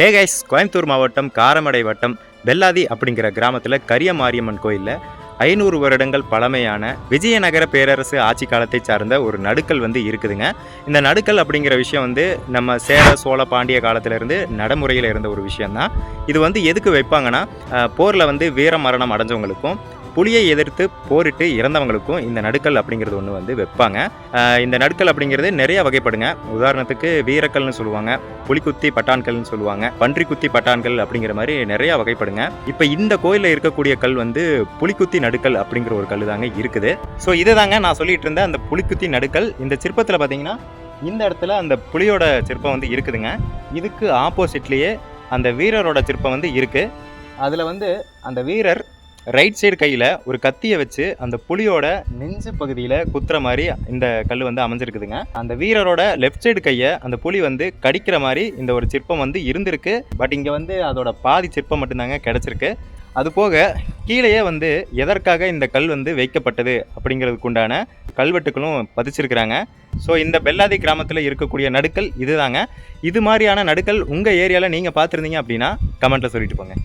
Hey guys Coimbatore மாவட்டம் காரமடை வட்டம் வெள்ளாதி அப்படிங்கிற கிராமத்தில் கரிய மாரியம்மன் கோயிலில் ஐநூறு வருடங்கள் பழமையான விஜயநகர பேரரசு ஆட்சி காலத்தை சார்ந்த ஒரு நடுக்கல் வந்து இருக்குதுங்க. இந்த நடுக்கல் அப்படிங்கிற விஷயம் வந்து நம்ம சேர சோழ பாண்டிய காலத்திலிருந்து நடைமுறையில் இருந்த ஒரு விஷயந்தான் இது வந்து எதுக்கு வைப்பாங்கன்னா போரில் வந்து வீர மரணம் அடைஞ்சவங்களுக்கும் புலியை எதிர்த்து போரிட்டு இறந்தவங்களுக்கும் இந்த நடுக்கல் அப்படிங்கிறது ஒன்று வந்து வைப்பாங்க. இந்த நடுக்கல் அப்படிங்கிறது நிறைய வகைப்படுங்க. உதாரணத்துக்கு வீரக்கல்னு சொல்லுவாங்க புலிக்குத்தி பட்டான்கல்னு சொல்லுவாங்க பன்றி குத்தி பட்டான்கள் அப்படிங்கிற மாதிரி நிறைய வகைப்படுங்க. இப்போ இந்த கோயிலில் இருக்கக்கூடிய கல் வந்து புலிக்குத்தி நடுக்கல் அப்படிங்கிற ஒரு கல் தாங்க இருக்குது. ஸோ இதை தாங்க நான் சொல்லிட்டு இருந்த அந்த புலிக்குத்தி நடுக்கல். இந்த சிற்பத்தில் பார்த்தீங்கன்னா இந்த இடத்துல அந்த புலியோட சிற்பம் வந்து இருக்குதுங்க. இதுக்கு ஆப்போசிட்லேயே அந்த வீரரோட சிற்பம் வந்து இருக்குது அதில் வந்து அந்த வீரர் ரைட் சைடு கையில் ஒரு கத்தியை வச்சு அந்த புலியோட நெஞ்சு பகுதியில் குத்துற மாதிரி இந்த கல் வந்து அமைஞ்சிருக்குதுங்க. அந்த வீரரோட லெஃப்ட் சைடு கையை அந்த புலி வந்து கடிக்கிற மாதிரி இந்த ஒரு சிற்பம் வந்து இருந்திருக்கு. பட் இங்கே வந்து அதோட பாதி சிற்பம் மட்டும்தாங்க கிடச்சிருக்கு. அது போக கீழேயே வந்து எதற்காக இந்த கல் வந்து வைக்கப்பட்டது அப்படிங்கிறதுக்கு உண்டான கல்வெட்டுகளும் பதிச்சிருக்கிறாங்க. ஸோ இந்த பெல்லாதி கிராமத்தில் இருக்கக்கூடிய நடுக்கல் இதுதாங்க. இது மாதிரியான நடுக்கல் உங்கள் ஏரியாவில் நீங்கள் பார்த்துருந்தீங்க அப்படின்னா கமெண்ட்டில் சொல்லிட்டு போங்க.